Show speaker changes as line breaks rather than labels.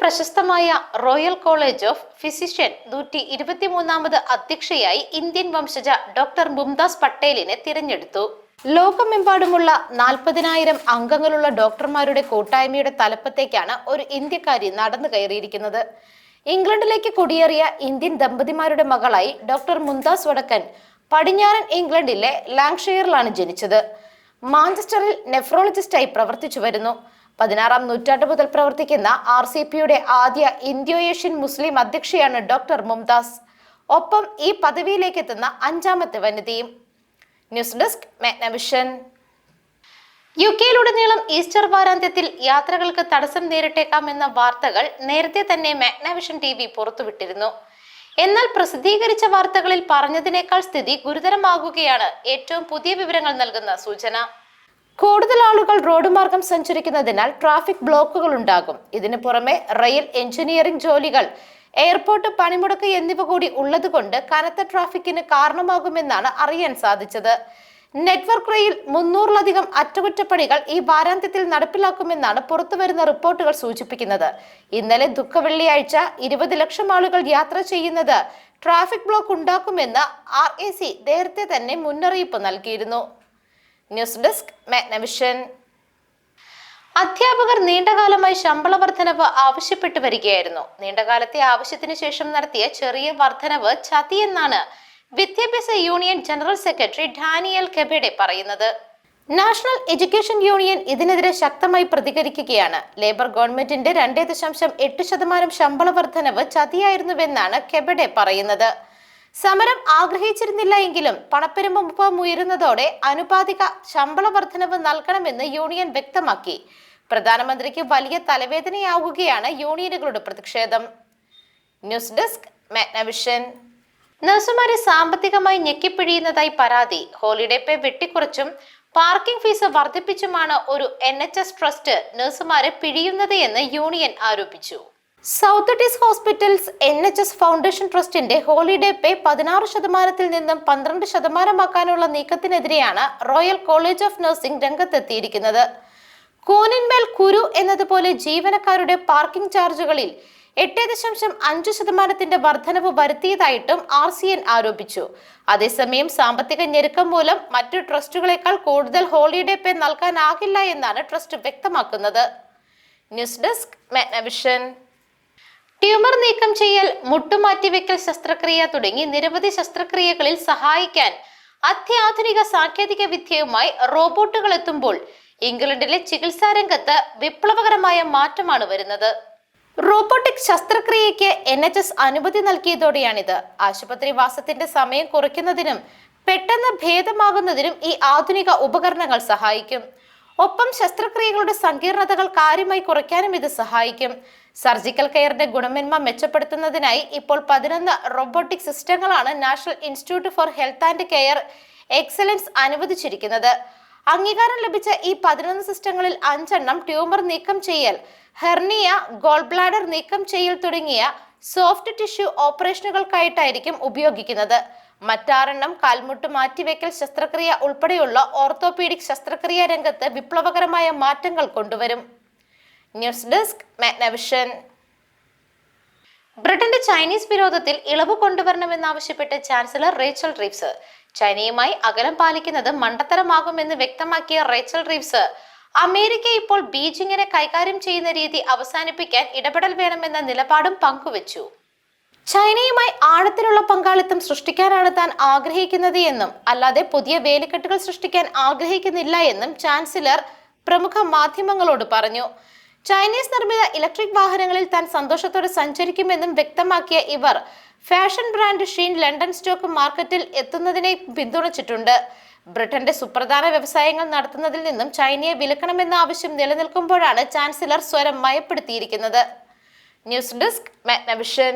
പ്രശസ്തമായ royal college of physician നൂറ്റി ഇരുപത്തിമൂന്നാമത് അധ്യക്ഷയായി ഇന്ത്യൻ വംശജ ഡോക്ടർ മുംതാസ് പട്ടേലിനെ തിരഞ്ഞെടുത്തു. ലോകമെമ്പാടുമുള്ള നാൽപ്പതിനായിരം അംഗങ്ങളുള്ള ഡോക്ടർമാരുടെ കൂട്ടായ്മയുടെ തലപ്പത്തേക്കാണ് ഒരു ഇന്ത്യക്കാരി നടന്നു കയറിയിരിക്കുന്നത്. ഇംഗ്ലണ്ടിലേക്ക് കുടിയേറിയ ഇന്ത്യൻ ദമ്പതിമാരുടെ മകളായി ഡോക്ടർ മുംതാസ് വടക്കൻ പടിഞ്ഞാറൻ ഇംഗ്ലണ്ടിലെ ലാങ്ഷെയറിലാണ് ജനിച്ചത്. മാഞ്ചസ്റ്ററിൽ നെഫ്രോളജിസ്റ്റായി പ്രവർത്തിച്ചു വരുന്നു. പതിനാറാം നൂറ്റാണ്ട് മുതൽ പ്രവർത്തിക്കുന്ന ആർ സി പിയുടെ ആദ്യ ഇന്ത്യോ ഏഷ്യൻ മുസ്ലിം അധ്യക്ഷയാണ് ഡോക്ടർ മുംതാസ്. ഒപ്പം ഈ പദവിയിലേക്ക് എത്തുന്ന അഞ്ചാമത്തെ വനിതയും. ന്യൂസ് ഡെസ്ക് മാഗ്നവിഷൻ യു കെയിലുടനീളം ഈസ്റ്റർ വാരാന്ത്യത്തിൽ യാത്രകൾക്ക് തടസ്സം നേരിട്ടേക്കാമെന്ന വാർത്തകൾ നേരത്തെ തന്നെ മാഗ്നവിഷൻ ടി വി പുറത്തുവിട്ടിരുന്നു. എന്നാൽ പ്രസിദ്ധീകരിച്ച വാർത്തകളിൽ പറഞ്ഞതിനേക്കാൾ സ്ഥിതി ഗുരുതരമാകുകയാണ് ഏറ്റവും പുതിയ വിവരങ്ങൾ നൽകുന്ന സൂചന. കൂടുതൽ ആളുകൾ റോഡ് മാർഗം സഞ്ചരിക്കുന്നതിനാൽ ട്രാഫിക് ബ്ലോക്കുകൾ ഉണ്ടാകും. ഇതിനു പുറമെ റെയിൽ എഞ്ചിനീയറിംഗ് ജോലികൾ എയർപോർട്ട് പണിമുടക്ക് എന്നിവ കൂടി ഉള്ളതുകൊണ്ട് കനത്ത ട്രാഫിക്കിന് കാരണമാകുമെന്നാണ് അറിയാൻ സാധിച്ചത്. നെറ്റ്വർക്ക് റെയിൽ മുന്നൂറിലധികം അറ്റകുറ്റപ്പണികൾ ഈ വാരാന്ത്യത്തിൽ നടപ്പിലാക്കുമെന്നാണ് പുറത്തുവരുന്ന റിപ്പോർട്ടുകൾ സൂചിപ്പിക്കുന്നത്. ഇന്നലെ ദുഃഖവെള്ളിയാഴ്ച ഇരുപത് ലക്ഷം ആളുകൾ യാത്ര ചെയ്യുന്നത് ട്രാഫിക് ബ്ലോക്ക് ഉണ്ടാക്കുമെന്ന് ആർ നേരത്തെ തന്നെ മുന്നറിയിപ്പ് നൽകിയിരുന്നു. News desk Magnavision. അധ്യാപകർ നീണ്ടകാലമായി ശമ്പള വർധനവ് ആവശ്യപ്പെട്ടു വരികയായിരുന്നു. നീണ്ടകാലത്തെ ആവശ്യത്തിന് ശേഷം നടത്തിയ ചെറിയ വർധനവ് ചതിയെന്നാണ് വിദ്യാഭ്യാസ union general secretary Daniel Kebede പറയുന്നത്. നാഷണൽ എഡ്യൂക്കേഷൻ യൂണിയൻ ഇതിനെതിരെ ശക്തമായി പ്രതികരിക്കുകയാണ്. ലേബർ ഗവൺമെന്റിന്റെ രണ്ടേ ദശാംശം എട്ട് ശതമാനം ശമ്പള വർധനവ് ചതിയായിരുന്നുവെന്നാണ് കെബഡെ പറയുന്നത്. സമരം ആഗ്രഹിച്ചിരുന്നില്ല എങ്കിലും പണപ്പെരുമ്പം ഉയരുന്നതോടെ അനുപാതിക ശമ്പള വർധനവ് നൽകണമെന്ന് യൂണിയൻ വ്യക്തമാക്കി. പ്രധാനമന്ത്രിക്ക് വലിയ തലവേദനയാവുകയാണ് യൂണിയനുകളുടെ പ്രതിഷേധം. ന്യൂസ് ഡെസ്ക് മാഗ്നവിഷൻ നഴ്സുമാരെ സാമ്പത്തികമായി ഞെക്കിപ്പിഴിയുന്നതായി പരാതി. ഹോളിഡേ പേ വെട്ടിക്കുറച്ചും പാർക്കിംഗ് ഫീസ് വർദ്ധിപ്പിച്ചുമാണ് ഒരു എൻ ട്രസ്റ്റ് നഴ്സുമാരെ പിഴിയുന്നത് എന്ന് യൂണിയൻ ആരോപിച്ചു. South Tees hospitals N H S foundation ട്രസ്റ്റിന്റെ ഹോളിഡേ പേ പതിനാറ് ശതമാനത്തിൽ നിന്നും പന്ത്രണ്ട് ശതമാനമാക്കാനുള്ള നീക്കത്തിനെതിരെയാണ് റോയൽ കോളേജ് ഓഫ് നഴ്സിംഗ് രംഗത്തെത്തിയിരിക്കുന്നത്. കൂനിന്മേൽ കുരു എന്നതുപോലെ ജീവനക്കാരുടെ പാർക്കിംഗ് ചാർജുകളിൽ എട്ട് ദശാംശം അഞ്ച് ശതമാനത്തിന്റെ വർധനവ് വരുത്തിയതായിട്ടും ആർ സി എൻ ആരോപിച്ചു. അതേസമയം സാമ്പത്തിക ഞെരുക്കം മൂലം മറ്റു ട്രസ്റ്റുകളെക്കാൾ കൂടുതൽ ഹോളിഡേ പേ നൽകാനാകില്ല എന്നാണ് ട്രസ്റ്റ് വ്യക്തമാക്കുന്നത്. News desk Magnavision. ട്യൂമർ നീക്കം ചെയ്യൽ മുട്ടുമാറ്റിവെക്കൽ ശസ്ത്രക്രിയ തുടങ്ങി നിരവധി ശസ്ത്രക്രിയകളിൽ സഹായിക്കാൻ അത്യാധുനിക സാങ്കേതിക വിദ്യയുമായി റോബോട്ടുകൾ എത്തുമ്പോൾ ഇംഗ്ലണ്ടിലെ ചികിത്സാ രംഗത്ത് വിപ്ലവകരമായ മാറ്റമാണ് വരുന്നത്. റോബോട്ടിക് ശസ്ത്രക്രിയയ്ക്ക് എൻ എച്ച് എസ് അനുമതി നൽകിയതോടെയാണിത്. ആശുപത്രി വാസത്തിന്റെ സമയം കുറയ്ക്കുന്നതിനും പെട്ടെന്ന് ഭേദമാകുന്നതിനും ഈ ആധുനിക ഉപകരണങ്ങൾ സഹായിക്കും. ഒപ്പം ശസ്ത്രക്രിയകളുടെ സങ്കീർണതകൾ കാര്യമായി കുറയ്ക്കാനും ഇത് സഹായിക്കും. സർജിക്കൽ കെയറിന്റെ ഗുണമേന്മ മെച്ചപ്പെടുത്തുന്നതിനായി ഇപ്പോൾ പതിനൊന്ന് robotic സിസ്റ്റങ്ങളാണ് National Institute for Health and Care Excellence അനുവദിച്ചിരിക്കുന്നത്. അംഗീകാരം ലഭിച്ച ഈ പതിനൊന്ന് സിസ്റ്റങ്ങളിൽ അഞ്ചെണ്ണം ട്യൂമർ നീക്കം ചെയ്യൽ ഹെർണിയ ഗോൾ ബ്ലാഡർ നീക്കം ചെയ്യൽ തുടങ്ങിയ സോഫ്റ്റ് ടിഷ്യൂ ഓപ്പറേഷനുകൾക്കായിട്ടായിരിക്കും ഉപയോഗിക്കുന്നത്. മറ്റാറെണ്ണം കാൽമുട്ട് മാറ്റിവെക്കൽ ശസ്ത്രക്രിയ ഉൾപ്പെടെയുള്ള ഓർത്തോപീഡിക് ശസ്ത്രക്രിയ രംഗത്ത് വിപ്ലവകരമായ മാറ്റങ്ങൾ കൊണ്ടുവരും. News desk Magnavision. ബ്രിട്ടന്റെ ചൈനീസ് വിരോധത്തിൽ ഇളവ് കൊണ്ടുവരണമെന്നാവശ്യപ്പെട്ട് ചാൻസലർ റേച്ചൽ റീവ്സ്. ചൈനയുമായി അകലം പാലിക്കുന്നത് മണ്ടത്തരമാകുമെന്ന് വ്യക്തമാക്കിയ റേച്ചൽ റീവ്സ്. അമേരിക്ക ഇപ്പോൾ ബീജിങ്ങിനെ കൈകാര്യം ചെയ്യുന്ന രീതി അവസാനിപ്പിക്കാൻ ഇടപെടൽ വേണമെന്ന നിലപാടും പങ്കുവച്ചു. ചൈനയുമായി ആഴത്തിലുള്ള പങ്കാളിത്തം സൃഷ്ടിക്കാനാണ് താൻ ആഗ്രഹിക്കുന്നത് എന്നും അല്ലാതെ പുതിയ വേലിക്കെട്ടുകൾ സൃഷ്ടിക്കാൻ ആഗ്രഹിക്കുന്നില്ല എന്നും ചാൻസലർ പ്രമുഖ മാധ്യമങ്ങളോട് പറഞ്ഞു. ചൈനീസ് നിർമ്മിത ഇലക്ട്രിക് വാഹനങ്ങളിൽ താൻ സന്തോഷത്തോടെ സഞ്ചരിക്കുമെന്നും വ്യക്തമാക്കിയ ഇവർ fashion brand Shein London stock മാർക്കറ്റിൽ എത്തുന്നതിനെ പിന്തുണച്ചിട്ടുണ്ട്. ബ്രിട്ടന്റെ സുപ്രധാന വ്യവസായങ്ങൾ നടത്തുന്നതിൽ നിന്നും ചൈനയെ വിലക്കണമെന്ന ആവശ്യം നിലനിൽക്കുമ്പോഴാണ് ചാൻസലർ സ്വരം മയപ്പെടുത്തിയിരിക്കുന്നത്. News desk Magnavision.